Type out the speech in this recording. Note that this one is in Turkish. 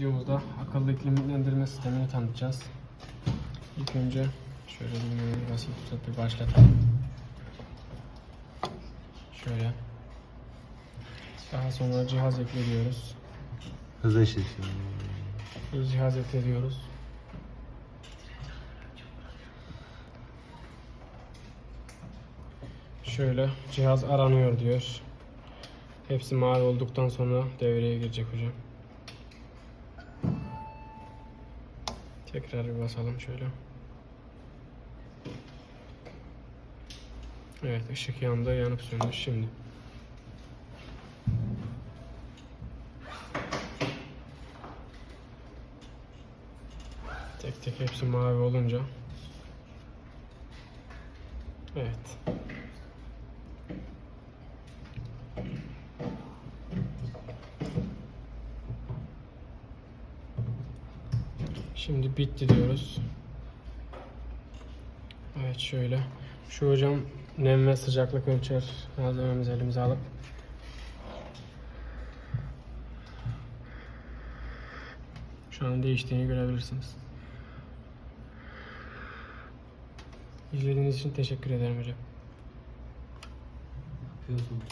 Videomuzda akıllı iklimlendirme sistemini tanıtacağız. İlk önce şöyle bir basıp tutup bir başlatalım. Şöyle. Daha sonra cihaz ekliyoruz. Hız eşit. Bir cihaz ekliyoruz. Şöyle cihaz aranıyor diyor. Hepsi mavi olduktan sonra devreye girecek hocam. Tekrar bir basalım şöyle. Evet ışık yandı yanıp söndü şimdi. Tek tek hepsi mavi olunca. Evet. Şimdi bitti diyoruz. Evet şöyle. Şu hocam nem ve sıcaklık ölçer malzememizi elimize alıp şu an değiştiğini görebilirsiniz. İzlediğiniz için teşekkür ederim hocam. Yapıyorsunuz.